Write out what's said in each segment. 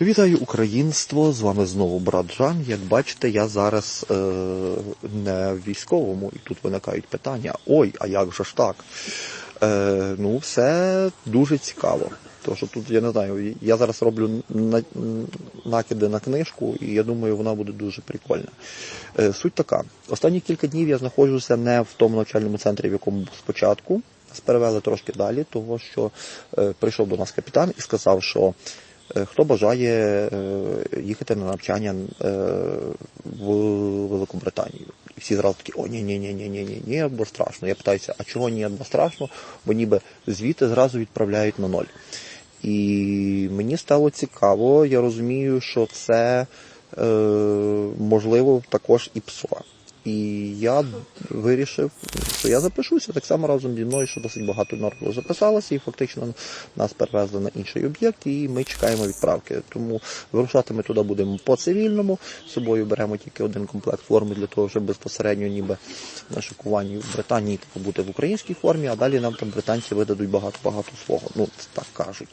Вітаю українство! З вами знову брат Жан. Як бачите, я зараз е, не в військовому, і тут виникають питання: ой, а як же ж так? Е, ну, все дуже цікаво. Тому що тут я не знаю, я зараз роблю на, накиди на книжку, і я думаю, вона буде дуже прикольна. Е, суть така: останні кілька днів я знаходжуся не в тому навчальному центрі, в якому був спочатку. Нас перевели трошки далі, того що е, прийшов до нас капітан і сказав, що Хто бажає е, їхати на навчання е, в Великобританію? І всі зразу такі, о, ні, ні, ні, ні, ні, ні, ні, бо страшно. Я питаюся, а чого ні, бо страшно? Бо ніби звідти зразу відправляють на ноль. І мені стало цікаво, я розумію, що це е, можливо також і ПСО. І я вирішив, що я запишуся так само разом зі мною, що досить багато народу записалося, і фактично нас перевезли на інший об'єкт, і ми чекаємо відправки. Тому вирушати ми туди будемо по цивільному. З собою беремо тільки один комплект форми для того, щоб безпосередньо ніби на шикуванні в Британії типу, бути в українській формі, а далі нам там британці видадуть багато-багато свого. Ну, так кажуть.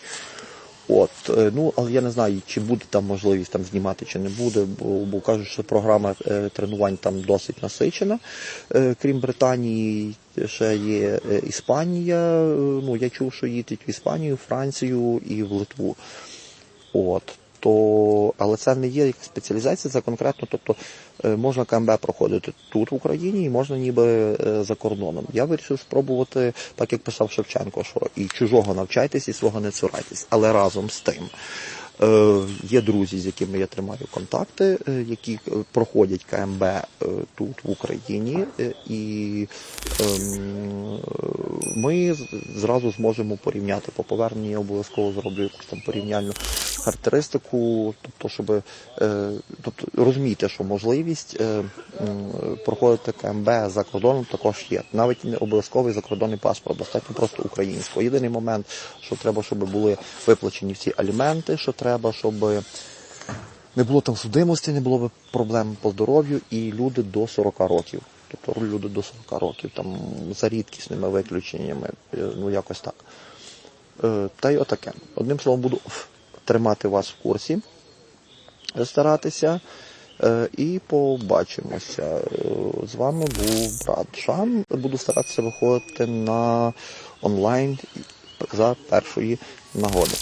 От, е, ну, але я не знаю, чи буде там можливість там знімати, чи не буде, бо, бо кажуть, що програма е, тренувань там досить насичена. Е, крім Британії, ще є Іспанія. Ну, я чув, що їдуть в Іспанію, Францію і в Литву. От. То, але це не є якась спеціалізація, це конкретно, тобто е, можна КМБ проходити тут в Україні і можна ніби е, за кордоном. Я вирішив спробувати, так як писав Шевченко, що і чужого навчайтесь, і свого не цурайтесь. Але разом з тим е, є друзі, з якими я тримаю контакти, які проходять КМБ тут в Україні, і ем, ми зразу зможемо порівняти по поверненні. Я обов'язково зроблю якусь там порівняльну характеристику, тобто, щоб е, тобто розуміти, що можливість е, проходити КМБ за кордоном також є. Навіть не обов'язковий закордонний паспорт, достатньо просто українського. Єдиний момент, що треба, щоб були виплачені всі аліменти, що треба, щоб не було там судимості, не було проблем по здоров'ю, і люди до 40 років. Тобто люди до 40 років, там за рідкісними виключеннями, е, ну якось так. Та й отаке. Одним словом, буду тримати вас в курсі, старатися. Е, І побачимося. Е, З вами був брат Шан. Буду старатися виходити на онлайн за першої нагоди.